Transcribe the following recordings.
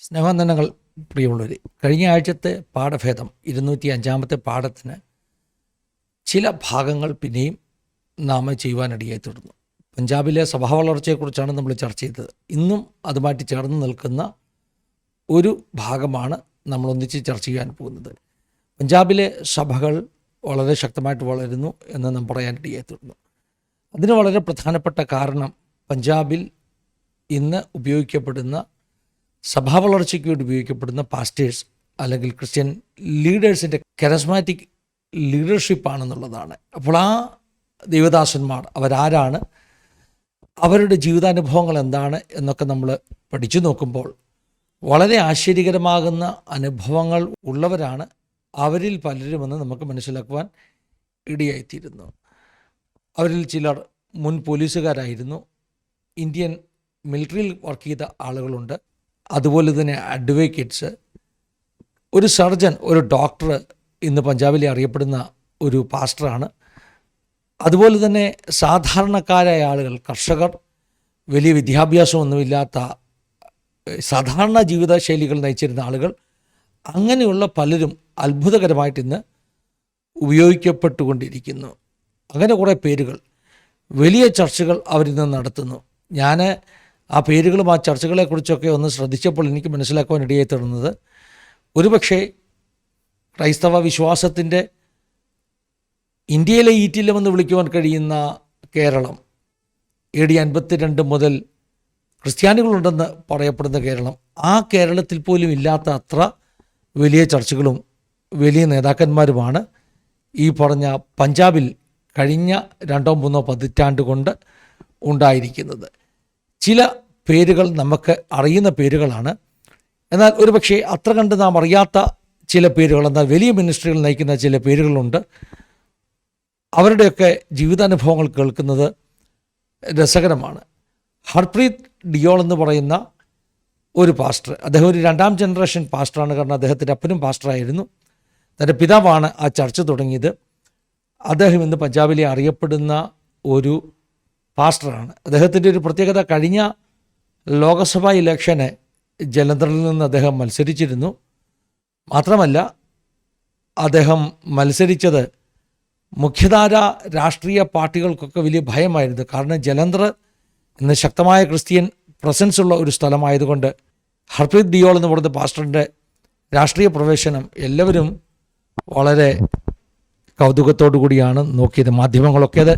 സ്നേഹവന്ദനങ്ങൾ പ്രിയമുള്ളവർ കഴിഞ്ഞ ആഴ്ചത്തെ പാഠഭേദം ഇരുന്നൂറ്റി അഞ്ചാമത്തെ പാഠത്തിന് ചില ഭാഗങ്ങൾ പിന്നെയും നാം ചെയ്യുവാനിടയായി തുടർന്നു. പഞ്ചാബിലെ സ്വഭാവ വളർച്ചയെക്കുറിച്ചാണ് നമ്മൾ ചർച്ച ചെയ്തത്. ഇന്നും അതുമായിട്ട് ചേർന്ന് നിൽക്കുന്ന ഒരു ഭാഗമാണ് നമ്മൾ ഒന്നിച്ച് ചർച്ച ചെയ്യാൻ പോകുന്നത്. പഞ്ചാബിലെ സഭകൾ വളരെ ശക്തമായിട്ട് വളരുന്നു എന്ന് നാം പറയാനിടയായി തുടർന്നു. അതിന് വളരെ പ്രധാനപ്പെട്ട കാരണം പഞ്ചാബിൽ ഇന്ന് ഉപയോഗിക്കപ്പെടുന്ന സഭാ വളർച്ചയ്ക്ക് വേണ്ടി ഉപയോഗിക്കപ്പെടുന്ന പാസ്റ്റേഴ്സ് അല്ലെങ്കിൽ ക്രിസ്ത്യൻ ലീഡേഴ്സിന്റെ കരസ്മാറ്റിക് ലീഡർഷിപ്പാണെന്നുള്ളതാണ് അപ്പോൾ ആ ദൈവദാസന്മാർ അവരാരാണ്? അവരുടെ ജീവിതാനുഭവങ്ങൾ എന്താണ് എന്നൊക്കെ നമ്മൾ പഠിച്ചു നോക്കുമ്പോൾ വളരെ ആശ്ചര്യകരമാകുന്ന അനുഭവങ്ങൾ ഉള്ളവരാണ് അവരിൽ പലരുമെന്ന് നമുക്ക് മനസ്സിലാക്കുവാൻ ഇടയായിത്തീരുന്നു. അവരിൽ ചിലർ മുൻ പോലീസുകാരായിരുന്നു. ഇന്ത്യൻ മിലിറ്ററിയിൽ വർക്ക് ചെയ്ത ആളുകളുണ്ട്. അതുപോലെ തന്നെ അഡ്വക്കേറ്റ്സ് ഒരു സർജൻ ഒരു ഡോക്ടർ ഇന്ന് പഞ്ചാബിലെ അറിയപ്പെടുന്ന ഒരു പാസ്റ്ററാണ് അതുപോലെ തന്നെ സാധാരണക്കാരായ ആളുകൾ കർഷകർ വലിയ വിദ്യാഭ്യാസമൊന്നുമില്ലാത്ത സാധാരണ ജീവിതശൈലികൾ നയിച്ചിരുന്ന ആളുകൾ അങ്ങനെയുള്ള പലരും അത്ഭുതകരമായിട്ട് ഇന്ന് ഉപയോഗിക്കപ്പെട്ടുകൊണ്ടിരിക്കുന്നു. അങ്ങനെ കുറേ പേരുകൾ വലിയ ചർച്ചകൾ അവരിന്ന് നടത്തുന്നു. ഞാൻ ആ പേരുകളും ആ ചർച്ചകളെക്കുറിച്ചൊക്കെ ഒന്ന് ശ്രദ്ധിച്ചപ്പോൾ എനിക്ക് മനസ്സിലാക്കുവാൻ ഇടയായി തീർന്നത്. ഒരുപക്ഷെ ക്രൈസ്തവ വിശ്വാസത്തിന്റെ ഇന്ത്യയിലെ ഈറ്റില്ലമെന്ന് വിളിക്കുവാൻ കഴിയുന്ന കേരളം എ ഡി അൻപത്തിരണ്ട് മുതൽ ക്രിസ്ത്യാനികളുണ്ടെന്ന് പറയപ്പെടുന്ന കേരളം ആ കേരളത്തിൽ പോലും ഇല്ലാത്ത അത്ര വലിയ ചർച്ചകളും വലിയ നേതാക്കന്മാരുമാണ്. ഈ പറഞ്ഞ പഞ്ചാബിൽ കഴിഞ്ഞ രണ്ടോ മൂന്നോ പതിറ്റാണ്ട് കൊണ്ട് ഉണ്ടായിരിക്കുന്നത്. ചില പേരുകൾ നമുക്ക് അറിയുന്ന പേരുകളാണ്. എന്നാൽ ഒരുപക്ഷെ അത്ര കണ്ട് നാം അറിയാത്ത ചില പേരുകൾ എന്നാൽ വലിയ മിനിസ്ട്രികൾ നയിക്കുന്ന ചില പേരുകളുണ്ട്. അവരുടെയൊക്കെ ജീവിതാനുഭവങ്ങൾ കേൾക്കുന്നത് രസകരമാണ്. ഹർപ്രീത് ഡിയോൾ എന്ന് പറയുന്ന ഒരു പാസ്റ്റർ അദ്ദേഹം ഒരു രണ്ടാം ജനറേഷൻ പാസ്റ്ററാണ്. കാരണം അദ്ദേഹത്തിന്റെ അപ്പനും പാസ്റ്ററായിരുന്നു. തന്റെ പിതാവാണ് ആ ചർച്ച തുടങ്ങിയത്. അദ്ദേഹം ഇന്ന് പഞ്ചാബിലെ അറിയപ്പെടുന്ന ഒരു പാസ്റ്ററാണ്. അദ്ദേഹത്തിന്റെ ഒരു പ്രത്യേകത കഴിഞ്ഞ ലോകസഭാ ഇലക്ഷന് ജലന്ധറിൽ നിന്ന് അദ്ദേഹം മത്സരിച്ചിരുന്നു. മാത്രമല്ല അദ്ദേഹം മത്സരിച്ചത് മുഖ്യധാര രാഷ്ട്രീയ പാർട്ടികൾക്കൊക്കെ വലിയ ഭയമായിരുന്നു. കാരണം ജലന്ധർ ഇന്ന് ശക്തമായ ക്രിസ്ത്യൻ പ്രസൻസ് ഉള്ള ഒരു സ്ഥലമായതുകൊണ്ട് ഹർപ്രീത് ഡിയോൾ എന്ന് പറയുന്ന പാസ്റ്ററിന്റെ രാഷ്ട്രീയ പ്രവേശനം എല്ലാവരും വളരെ കൗതുകത്തോടു കൂടിയാണ് നോക്കിയത്. മാധ്യമങ്ങളൊക്കെ അത്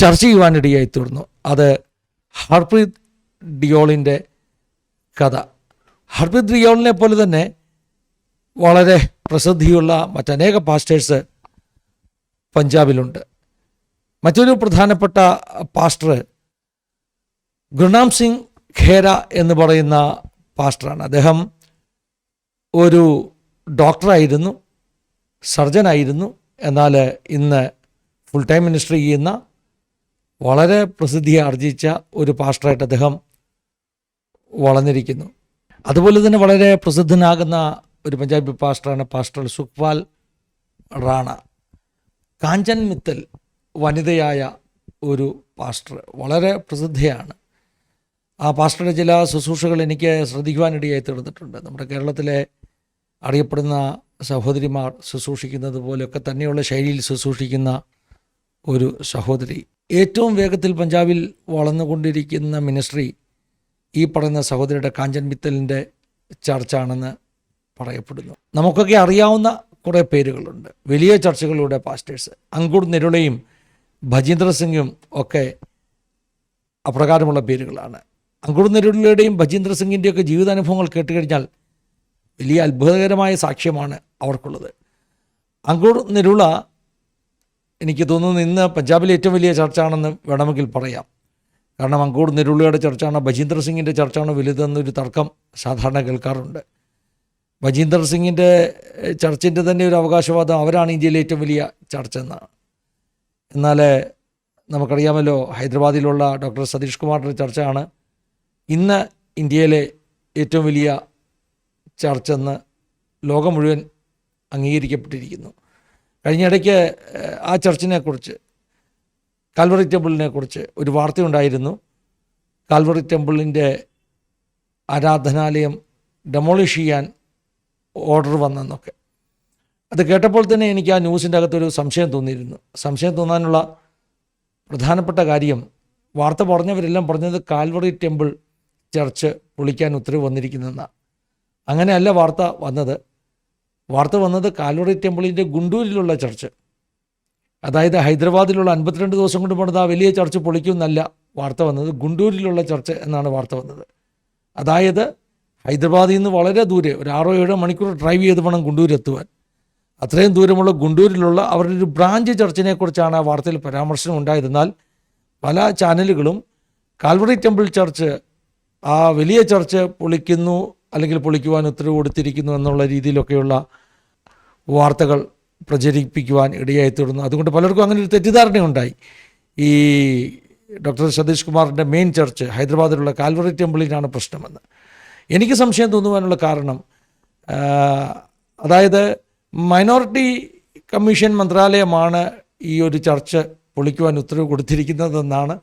ചർച്ച ചെയ്യുവാനിടയായി തീർന്നു അത് ഹർപ്രീത് ഡിയോളിന്റെ കഥ. ഹർപ്രീത് ഡിയോളിനെ പോലെ തന്നെ വളരെ പ്രസിദ്ധിയുള്ള മറ്റനേക പാസ്റ്റേഴ്സ് പഞ്ചാബിലുണ്ട്. മറ്റൊരു പ്രധാനപ്പെട്ട പാസ്റ്റർ ഗുർനാം സിംഗ് ഖേര എന്ന് പറയുന്ന പാസ്റ്ററാണ്. അദ്ദേഹം ഒരു ഡോക്ടറായിരുന്നു സർജനായിരുന്നു. എന്നാൽ ഇന്ന് ഫുൾ ടൈം മിനിസ്റ്റർ ചെയ്യുന്ന വളരെ പ്രസിദ്ധി ആർജിച്ച ഒരു പാസ്റ്ററായിട്ട് അദ്ദേഹം വളർന്നിരിക്കുന്നു. അതുപോലെ തന്നെ വളരെ പ്രസിദ്ധനാകുന്ന ഒരു പഞ്ചാബി പാസ്റ്ററാണ് പാസ്റ്റർ സുഖ്പാൽ റാണ. കാഞ്ചൻ മിത്തൽ വനിതയായ ഒരു പാസ്റ്റർ വളരെ പ്രസിദ്ധയാണ്. ആ പാസ്റ്ററുടെ ചില ശുശ്രൂഷകൾ എനിക്ക് ശ്രദ്ധിക്കുവാനിടയായി തീർന്നിട്ടുണ്ട്. നമ്മുടെ കേരളത്തിലെ അറിയപ്പെടുന്ന സഹോദരിമാർ ശുശ്രൂഷിക്കുന്നത് പോലെയൊക്കെ തന്നെയുള്ള ശൈലിയിൽ ശുശ്രൂഷിക്കുന്ന ഒരു സഹോദരി ഏറ്റവും വേഗത്തിൽ പഞ്ചാബിൽ വളർന്നുകൊണ്ടിരിക്കുന്ന മിനിസ്ട്രി ഈ പറയുന്ന സഹോദരിയുടെ കാഞ്ചൻ മിത്തലിന്റെ ചർച്ചാണെന്ന് പറയപ്പെടുന്നു. നമുക്കൊക്കെ അറിയാവുന്ന കുറേ പേരുകളുണ്ട്. വലിയ ചർച്ചകളിലൂടെ പാസ്റ്റേഴ്സ് അങ്കുർ നിരുളയും ഭജീന്ദ്ര സിംഗും ഒക്കെ അപ്രകാരമുള്ള പേരുകളാണ്. അങ്കുർ നിരുളയുടെയും ഭജീന്ദ്ര സിംഗിന്റെയൊക്കെ ജീവിതാനുഭവങ്ങൾ കേട്ട് കഴിഞ്ഞാൽ വലിയ അത്ഭുതകരമായ സാക്ഷ്യമാണ് അവർക്കുള്ളത്. അങ്കുർ നിരുള എനിക്ക് തോന്നുന്നു ഇന്ന് പഞ്ചാബിലെ ഏറ്റവും വലിയ ചർച്ചയാണെന്ന് വേണമെങ്കിൽ പറയാം. കാരണം അങ്കൂട് നെരുള്ളിയുടെ ചർച്ചാണോ ബജീന്ദർ സിംഗിന്റെ ചർച്ചാണോ വലുതെന്നൊരു തർക്കം സാധാരണ കേൾക്കാറുണ്ട്. ബജീന്ദർ സിംഗിന്റെ ചർച്ചിന്റെ തന്നെ ഒരു അവകാശവാദം അവരാണ് ഇന്ത്യയിലെ ഏറ്റവും വലിയ ചർച്ച എന്നാണ്. എന്നാൽ നമുക്കറിയാമല്ലോ ഹൈദരാബാദിലുള്ള ഡോക്ടർ സതീഷ് കുമാറിന്റെ ചർച്ചയാണ് ഇന്ന് ഇന്ത്യയിലെ ഏറ്റവും വലിയ ചർച്ചെന്ന് ലോകം മുഴുവൻ അംഗീകരിക്കപ്പെട്ടിരിക്കുന്നു. കഴിഞ്ഞ ഇടയ്ക്ക് ഏഹ്, ആ ചർച്ചിനെക്കുറിച്ച് കാൽവറി ടെമ്പിളിനെ കുറിച്ച് ഒരു വാർത്തയുണ്ടായിരുന്നു. കാൽവറി ടെമ്പിളിന്റെ ആരാധനാലയം ഡെമോളിഷ് ചെയ്യാൻ ഓർഡർ വന്നെന്നൊക്കെ. അത് കേട്ടപ്പോൾ തന്നെ എനിക്ക് ആ ന്യൂസിന്റെ അകത്തൊരു സംശയം തോന്നിയിരുന്നു. സംശയം തോന്നാനുള്ള പ്രധാനപ്പെട്ട കാര്യം വാർത്ത പറഞ്ഞവരെല്ലാം പറഞ്ഞത് കാൽവറി ടെമ്പിൾ ചർച്ച് പൊളിക്കാൻ ഉത്തരവ് വന്നിരിക്കുന്നതെന്നാണ് അങ്ങനെയല്ല വാർത്ത വന്നത്. വാർത്ത വന്നത് കാലോറി ടെമ്പിളിന്റെ ഗുണ്ടൂരിലുള്ള ചർച്ച്. അതായത് ഹൈദരാബാദിലുള്ള അൻപത്തിരണ്ട് ദിവസം കൊണ്ട് പണിത് ആ വലിയ ചർച്ച് പൊളിക്കുമെന്നല്ല വാർത്ത വന്നത്. ഗുണ്ടൂരിലുള്ള ചർച്ച് എന്നാണ് വാർത്ത വന്നത്. അതായത് ഹൈദരാബാദിൽ നിന്ന് വളരെ ദൂരെ ഒരു ആറോ ഏഴോ മണിക്കൂർ ഡ്രൈവ് ചെയ്ത് വേണം ഗുണ്ടൂർ എത്തുവാൻ. അത്രയും ദൂരമുള്ള ഗുണ്ടൂരിലുള്ള അവരുടെ ഒരു ബ്രാഞ്ച് ചർച്ചിനെക്കുറിച്ചാണ് ആ വാർത്തയിൽ പരാമർശനം ഉണ്ടായിരുന്നാൽ പല ചാനലുകളും കാൽവറി ടെമ്പിൾ ചർച്ച് ആ വലിയ ചർച്ച് പൊളിക്കുന്നു അല്ലെങ്കിൽ പൊളിക്കുവാൻ ഉത്തരവ് കൊടുത്തിരിക്കുന്നു എന്നുള്ള രീതിയിലൊക്കെയുള്ള വാർത്തകൾ പ്രചരിപ്പിക്കുവാൻ ഇടയായി തീർന്നു അതുകൊണ്ട് പലർക്കും അങ്ങനെ ഒരു തെറ്റിദ്ധാരണയുണ്ടായി. ഈ ഡോക്ടർ സതീഷ് കുമാറിന്റെ മെയിൻ ചർച്ച് ഹൈദരാബാദിലുള്ള കാൽവറി ടെമ്പിളിനാണ് പ്രശ്നമെന്ന്. എനിക്ക് സംശയം തോന്നുവാനുള്ള കാരണം അതായത് മൈനോറിറ്റി കമ്മീഷൻ മന്ത്രാലയമാണ് ഈ ഒരു ചർച്ച് പൊളിക്കുവാൻ ഉത്തരവ് കൊടുത്തിരിക്കുന്നതെന്നാണ്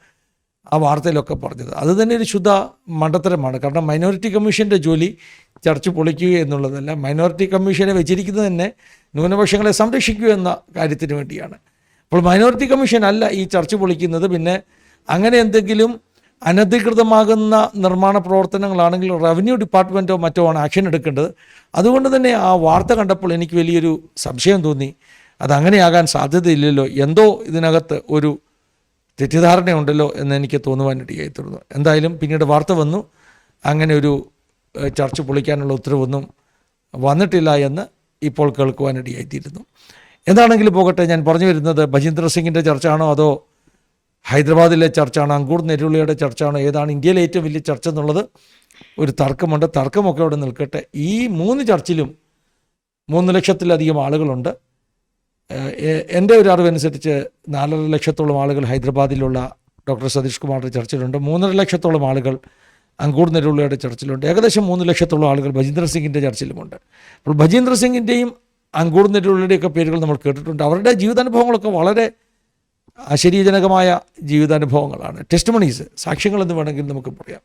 ആ വാർത്തയിലൊക്കെ പറഞ്ഞത്. അത് തന്നെ ഒരു ശുദ്ധ മണ്ടത്തരമാണ്. കാരണം മൈനോറിറ്റി കമ്മീഷന്റെ ജോലി ചർച്ച പൊളിക്കുക എന്നുള്ളതല്ല മൈനോറിറ്റി കമ്മീഷനെ വെച്ചിരിക്കുന്നത് തന്നെ ന്യൂനപക്ഷങ്ങളെ സംരക്ഷിക്കുക എന്ന കാര്യത്തിന് വേണ്ടിയാണ്. അപ്പോൾ മൈനോറിറ്റി കമ്മീഷൻ അല്ല ഈ ചർച്ച പൊളിക്കുന്നത്. പിന്നെ അങ്ങനെ എന്തെങ്കിലും അനധികൃതമാകുന്ന നിർമ്മാണ പ്രവർത്തനങ്ങളാണെങ്കിൽ റവന്യൂ ഡിപ്പാർട്ട്മെന്റോ മറ്റോ ആണ് ആക്ഷൻ എടുക്കേണ്ടത്. അതുകൊണ്ട് തന്നെ ആ വാർത്ത കണ്ടപ്പോൾ എനിക്ക് വലിയൊരു സംശയം തോന്നി. അതങ്ങനെയാകാൻ സാധ്യതയില്ലല്ലോ. എന്തോ ഇതിനകത്ത് ഒരു തെറ്റിദ്ധാരണയുണ്ടല്ലോ എന്ന് എനിക്ക് തോന്നുവാനിടയായി തീർന്നു എന്തായാലും പിന്നീട് വാർത്ത വന്നു. അങ്ങനെ ഒരു ചർച്ച പൊളിക്കാനുള്ള ഉത്തരവൊന്നും വന്നിട്ടില്ല എന്ന് ഇപ്പോൾ കേൾക്കുവാനിടയായിത്തീരുന്നു എന്താണെങ്കിലും പോകട്ടെ ഞാൻ പറഞ്ഞു വരുന്നത് ഭജീന്ദർ സിംഗിന്റെ ചർച്ചയാണോ അതോ ഹൈദരാബാദിലെ ചർച്ചയാണോ അങ്കൂർ നെരുളിയുടെ ചർച്ചയാണോ ഏതാണ് ഇന്ത്യയിലെ ഏറ്റവും വലിയ ചർച്ച എന്നുള്ളത് ഒരു തർക്കമുണ്ട്. തർക്കമൊക്കെ അവിടെ നിൽക്കട്ടെ. ഈ മൂന്ന് ചർച്ചിലും മൂന്ന് ലക്ഷത്തിലധികം ആളുകളുണ്ട്. എന്റെ ഒരു അറിവനുസരിച്ച് നാലര ലക്ഷത്തോളം ആളുകൾ ഹൈദരാബാദിലുള്ള ഡോക്ടർ സതീഷ് കുമാറിന്റെ ചർച്ചിലുണ്ട്. മൂന്നര ലക്ഷത്തോളം ആളുകൾ അങ്കൂർ നെരുള്ളയുടെ ചർച്ചിലുണ്ട്. ഏകദേശം മൂന്ന് ലക്ഷത്തോളം ആളുകൾ ഭജീന്ദർ സിംഗിന്റെ ചർച്ചിലുമുണ്ട്. അപ്പോൾ ഭജീന്ദർ സിംഗിന്റെയും അങ്കൂർ പേരുകൾ നമ്മൾ കേട്ടിട്ടുണ്ട്. അവരുടെ ജീവിതാനുഭവങ്ങളൊക്കെ വളരെ ആശ്ചര്യജനകമായ ജീവിതാനുഭവങ്ങളാണ്. ടെസ്റ്റ് മണീസ് സാക്ഷ്യങ്ങളെന്ന് വേണമെങ്കിൽ നമുക്ക് പറയാം.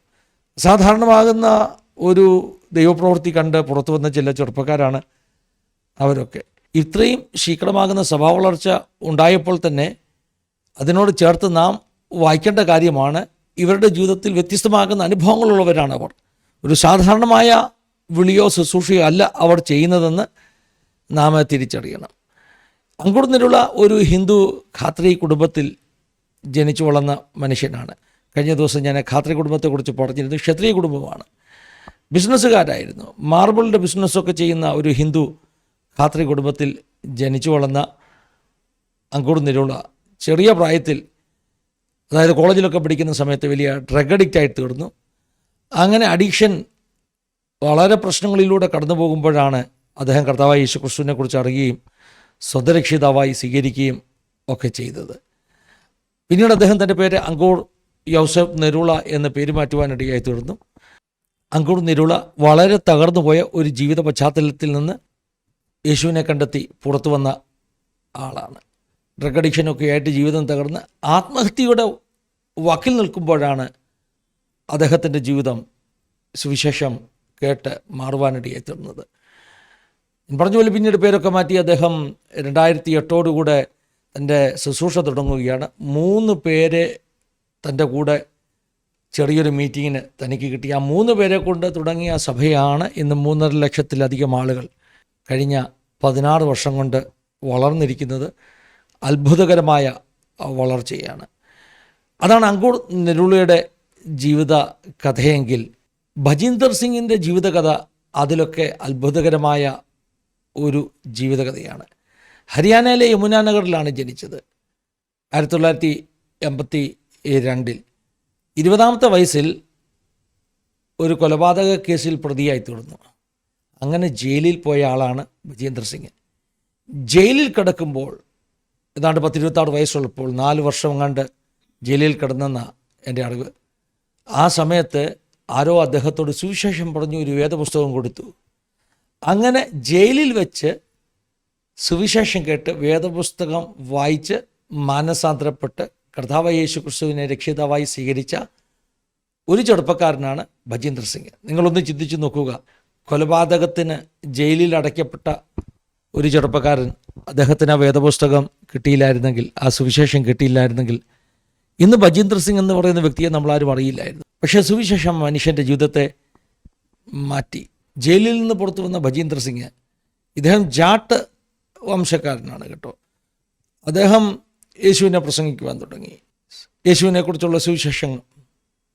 സാധാരണമാകുന്ന ഒരു ദൈവപ്രവൃത്തി കണ്ട് പുറത്തു വന്ന ചില ചെറുപ്പക്കാരാണ് അവരൊക്കെ. ഇത്രയും ശീഘ്രമാകുന്ന സ്വഭാവ വളർച്ച ഉണ്ടായപ്പോൾ തന്നെ അതിനോട് ചേർത്ത് നാം വായിക്കേണ്ട കാര്യമാണ് ഇവരുടെ ജീവിതത്തിൽ വ്യത്യസ്തമാകുന്ന അനുഭവങ്ങളുള്ളവരാണ് അവർ. ഒരു സാധാരണമായ വിളിയോ ശുശ്രൂഷയോ അല്ല അവർ ചെയ്യുന്നതെന്ന് നാം തിരിച്ചറിയണം. അങ്കുടുന്നിലുള്ള ഒരു ഹിന്ദു ഖാത്രി കുടുംബത്തിൽ ജനിച്ചു വളർന്ന മനുഷ്യനാണ്. കഴിഞ്ഞ ദിവസം ഞാൻ ഖാത്രി കുടുംബത്തെക്കുറിച്ച് പറഞ്ഞിരുന്നു. ക്ഷത്രിയ കുടുംബമാണ്. ബിസിനസ്സുകാരായിരുന്നു. മാർബിളിന്റെ ബിസിനസ്സൊക്കെ ചെയ്യുന്ന ഒരു ഹിന്ദു ഖാത്രി കുടുംബത്തിൽ ജനിച്ചു വളർന്ന അങ്കൂർ നിരുള ചെറിയ പ്രായത്തിൽ അതായത് കോളേജിലൊക്കെ പഠിക്കുന്ന സമയത്ത് വലിയ ഡ്രഗ് അഡിക്റ്റ് ആയി തീർന്നു. അങ്ങനെ അഡിക്ഷൻ വളരെ പ്രശ്നങ്ങളിലൂടെ കടന്നു പോകുമ്പോഴാണ് അദ്ദേഹം കർത്താവായ യേശു ക്രിസ്തുവിനെ കുറിച്ച് അറിയുകയും സ്വതരക്ഷിതാവായി സ്വീകരിക്കുകയും ഒക്കെ ചെയ്തത്. പിന്നീട് അദ്ദേഹം തന്റെ പേര് അങ്കൂർ യൗസഫ് നെരുള എന്ന് പേര് മാറ്റുവാനിടയായി തീർന്നു. അങ്കൂർ നെരുള വളരെ തകർന്നുപോയ ഒരു ജീവിത പശ്ചാത്തലത്തിൽ നിന്ന് യേശുവിനെ കണ്ടെത്തി പുറത്തു വന്ന ആളാണ്. ഡ്രഗ് അഡിക്ഷനൊക്കെ ആയിട്ട് ജീവിതം തകർന്ന് ആത്മഹത്യയുടെ വക്കിൽ നിൽക്കുമ്പോഴാണ് അദ്ദേഹത്തിന്റെ ജീവിതം സുവിശേഷം കേട്ട് മാറുവാനിടയായി തീർന്നത്. പറഞ്ഞ പോലെ പിന്നീട് പേരൊക്കെ മാറ്റി അദ്ദേഹം രണ്ടായിരത്തി എട്ടോടുകൂടെ തന്റെ ശുശ്രൂഷ തുടങ്ങുകയാണ്. മൂന്ന് പേരെ തന്റെ കൂടെ ചെറിയൊരു മീറ്റിങ്ങിന് തനിക്ക് കിട്ടി. ആ മൂന്ന് പേരെ കൊണ്ട് തുടങ്ങിയ സഭയാണ് ഇന്ന് മൂന്നര ലക്ഷത്തിലധികം ആളുകൾ കഴിഞ്ഞ പതിനാറ് വർഷം കൊണ്ട് വളർന്നിരിക്കുന്നത് അത്ഭുതകരമായ വളർച്ചയാണ്. അതാണ് അങ്കൂർ നെരുളയുടെ ജീവിത കഥയെങ്കിൽ ഭജീന്ദർ സിംഗിന്റെ ജീവിതകഥ അതിലൊക്കെ അത്ഭുതകരമായ ഒരു ജീവിതകഥയാണ്. ഹരിയാനയിലെ യമുനാനഗറിലാണ് ജനിച്ചത്. ആയിരത്തി തൊള്ളായിരത്തി എൺപത്തി രണ്ടിൽ ഇരുപതാമത്തെ വയസ്സിൽ ഒരു കൊലപാതക കേസിൽ പ്രതിയായി തീർന്നു. അങ്ങനെ ജയിലിൽ പോയ ആളാണ് വിജേന്ദ്ര സിംഗ്. ജയിലിൽ കിടക്കുമ്പോൾ ഏതാണ്ട് പത്തിരുപത്താറ് വയസ്സുള്ളപ്പോൾ നാല് വർഷം കണ്ട് ജയിലിൽ കിടന്നെന്ന എന്റെ അറിവ്. ആ സമയത്ത് ആരോ അദ്ദേഹത്തോട് സുവിശേഷം പറഞ്ഞു ഒരു വേദപുസ്തകം കൊടുത്തു. അങ്ങനെ ജയിലിൽ വെച്ച് സുവിശേഷം കേട്ട് വേദപുസ്തകം വായിച്ച് മാനസാന്തരപ്പെട്ട് കർത്താവ് യേശു ക്രിസ്തുവിനെ രക്ഷിതാവായി സ്വീകരിച്ച ഒരു ചെറുപ്പക്കാരനാണ് ഭജീന്ദ്ര സിംഗ്. നിങ്ങളൊന്ന് ചിന്തിച്ചു നോക്കുക. കൊലപാതകത്തിന് ജയിലിൽ അടയ്ക്കപ്പെട്ട ഒരു ചെറുപ്പക്കാരൻ അദ്ദേഹത്തിന് ആ വേദപുസ്തകം കിട്ടിയില്ലായിരുന്നെങ്കിൽ ആ സുവിശേഷം കിട്ടിയില്ലായിരുന്നെങ്കിൽ ഇന്ന് ബജീന്ദ്ര സിംഗ് എന്ന് പറയുന്ന വ്യക്തിയെ നമ്മളാരും അറിയില്ലായിരുന്നു. പക്ഷേ സുവിശേഷം മനുഷ്യന്റെ ജീവിതത്തെ മാറ്റി. ജയിലിൽ നിന്ന് പുറത്തു വന്ന ബജീന്ദ്ര സിംഗ് ഇദ്ദേഹം ജാട്ട് വംശക്കാരനാണ് കേട്ടോ. അദ്ദേഹം യേശുവിനെ പ്രസംഗിക്കുവാൻ തുടങ്ങി. യേശുവിനെക്കുറിച്ചുള്ള സുവിശേഷം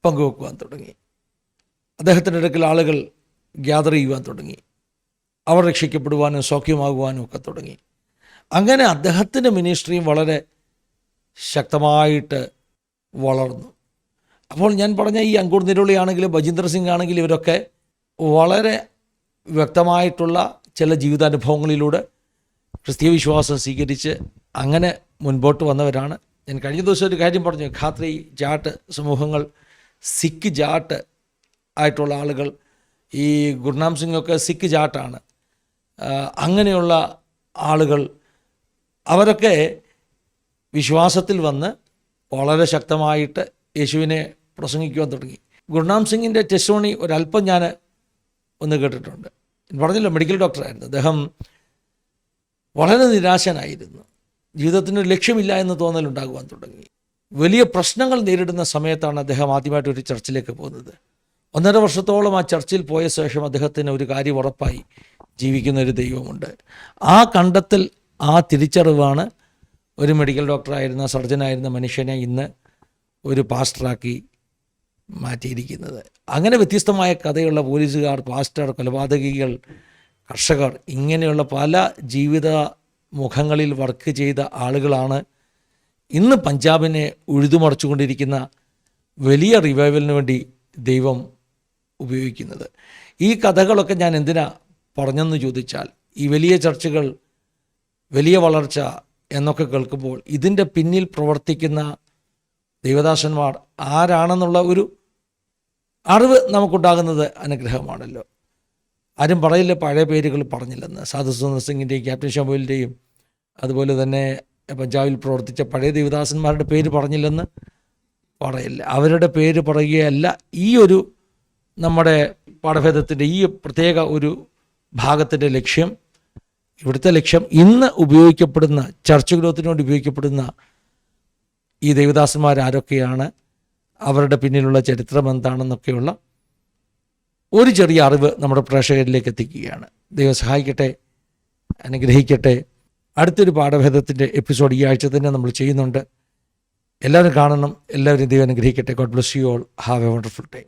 പങ്കുവെക്കുവാൻ തുടങ്ങി. അദ്ദേഹത്തിന്റെ ഇടയ്ക്കിൽ ആളുകൾ ഗ്യാദർ ചെയ്യുവാൻ തുടങ്ങി. അവർ രക്ഷിക്കപ്പെടുവാനും സൗഖ്യമാകുവാനും ഒക്കെ തുടങ്ങി. അങ്ങനെ അദ്ദേഹത്തിന്റെ മിനിസ്ട്രിയും വളരെ ശക്തമായിട്ട് വളർന്നു. അപ്പോൾ ഞാൻ പറഞ്ഞ ഈ അങ്കൂർ നിരുളിയാണെങ്കിലും ബജീന്ദർ സിംഗ് ആണെങ്കിലും ഇവരൊക്കെ വളരെ വ്യക്തമായിട്ടുള്ള ചില ജീവിതാനുഭവങ്ങളിലൂടെ ക്രിസ്തീയ വിശ്വാസം സ്വീകരിച്ച് അങ്ങനെ മുൻപോട്ട് വന്നവരാണ്. ഞാൻ കഴിഞ്ഞ ദിവസം ഒരു കാര്യം പറഞ്ഞു. ഖാത്രി ജാട്ട് സമൂഹങ്ങൾ സിഖ് ജാട്ട് ആയിട്ടുള്ള ആളുകൾ ഈ ഗുർനാം സിംഗ് സിംഗൊക്കെ സിഖ് ജാട്ടാണ്. അങ്ങനെയുള്ള ആളുകൾ അവരൊക്കെ വിശ്വാസത്തിൽ വന്ന് വളരെ ശക്തമായിട്ട് യേശുവിനെ പ്രസംഗിക്കുവാൻ തുടങ്ങി. ഗുർനാം സിംഗിന്റെ ടെസ്റ്റോണി ഒരല്പം ഞാൻ ഒന്ന് കേട്ടിട്ടുണ്ട്. പറഞ്ഞില്ല മെഡിക്കൽ ഡോക്ടറായിരുന്നു അദ്ദേഹം വളരെ നിരാശനായിരുന്നു. ജീവിതത്തിന് ഒരു ലക്ഷ്യമില്ല എന്ന് തോന്നലുണ്ടാകുവാൻ തുടങ്ങി. വലിയ പ്രശ്നങ്ങൾ നേരിടുന്ന സമയത്താണ് അദ്ദേഹം ആദ്യമായിട്ട് ഒരു ചർച്ചിലേക്ക് പോകുന്നത്. ഒന്നര വർഷത്തോളം ആ ചർച്ചിൽ പോയ ശേഷം അദ്ദേഹത്തിന് ഒരു കാര്യം ഉറപ്പായി. ജീവിക്കുന്ന ഒരു ദൈവമുണ്ട്. ആ കണ്ടെത്തൽ ആ തിരിച്ചറിവാണ് ഒരു മെഡിക്കൽ ഡോക്ടറായിരുന്ന സർജനായിരുന്ന മനുഷ്യനെ ഇന്ന് ഒരു പാസ്റ്ററാക്കി മാറ്റിയിരിക്കുന്നത്. അങ്ങനെ വ്യത്യസ്തമായ കഥയുള്ള പോലീസുകാർ പാസ്റ്റർ കൊലപാതകികൾ കർഷകർ ഇങ്ങനെയുള്ള പല ജീവിത മുഖങ്ങളിൽ വർക്ക് ചെയ്ത ആളുകളാണ് ഇന്ന് പഞ്ചാബിനെ ഉഴുതുമറിച്ചുകൊണ്ടിരിക്കുന്ന വലിയ റിവൈവലിന് വേണ്ടി ദൈവം ഉപയോഗിക്കുന്നത്. ഈ കഥകളൊക്കെ ഞാൻ എന്തിനാ പറഞ്ഞെന്ന് ചോദിച്ചാൽ ഈ വലിയ ചർച്ചകൾ വലിയ വളർച്ച എന്നൊക്കെ കേൾക്കുമ്പോൾ ഇതിന്റെ പിന്നിൽ പ്രവർത്തിക്കുന്ന ദേവദാസന്മാർ ആരാണെന്നുള്ള ഒരു അറിവ് നമുക്കുണ്ടാകുന്നത് അനുഗ്രഹമാണല്ലോ. ആരും പറയില്ല പഴയ പേരുകൾ പറഞ്ഞില്ലെന്ന്. സാധു സുന്ദർ സിംഗിന്റെയും ക്യാപ്റ്റൻ ഷമോലിന്റെയും അതുപോലെ തന്നെ പഞ്ചാബിൽ പ്രവർത്തിച്ച പഴയ ദേവദാസന്മാരുടെ പേര് പറഞ്ഞില്ലെന്ന് പറയില്ല. അവരുടെ പേര് പറയുകയല്ല. ഈ ഒരു നമ്മുടെ പാഠഭേദത്തിന്റെ ഈ പ്രത്യേക ഒരു ഭാഗത്തിന്റെ ലക്ഷ്യം ഇവിടുത്തെ ലക്ഷ്യം ഇന്ന് ഉപയോഗിക്കപ്പെടുന്ന ചർച്ച ഗ്രോത്തിന് വേണ്ടി ഉപയോഗിക്കപ്പെടുന്ന ഈ ദേവദാസന്മാരാരൊക്കെയാണ് അവരുടെ പിന്നിലുള്ള ചരിത്രം എന്താണെന്നൊക്കെയുള്ള ഒരു ചെറിയ അറിവ് നമ്മുടെ പ്രേക്ഷകരിലേക്ക് എത്തിക്കുകയാണ്. ദൈവം സഹായിക്കട്ടെ അനുഗ്രഹിക്കട്ടെ. അടുത്തൊരു പാഠഭേദത്തിന്റെ എപ്പിസോഡ് ഈ ആഴ്ച തന്നെ നമ്മൾ ചെയ്യുന്നുണ്ട്. എല്ലാവരും കാണണം എല്ലാവരും ദൈവം അനുഗ്രഹിക്കട്ടെ. God bless you all have a wonderful time